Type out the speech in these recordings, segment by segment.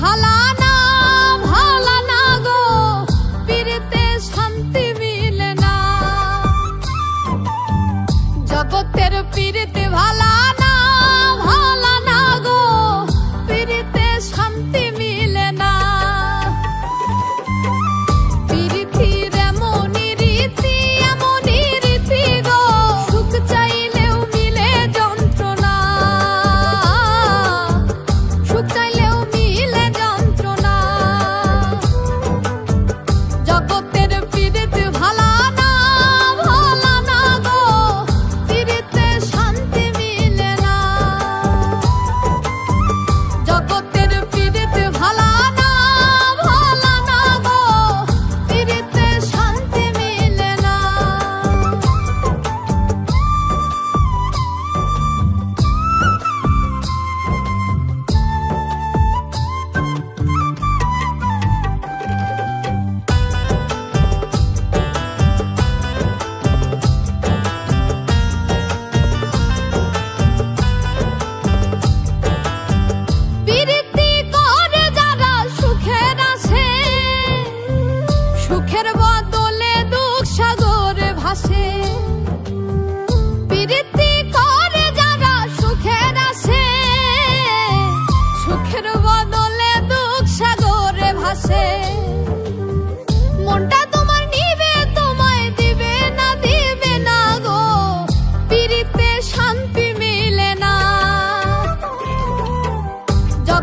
ভালা না শান্তি মিলে না। জগতের পীড়িতে ভালা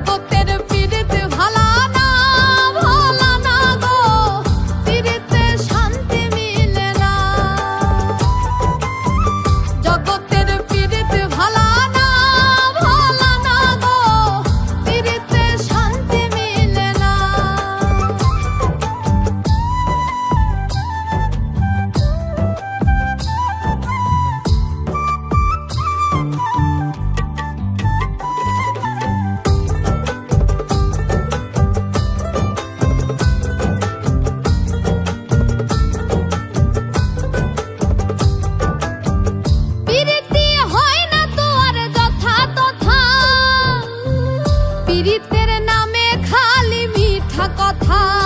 poco কথা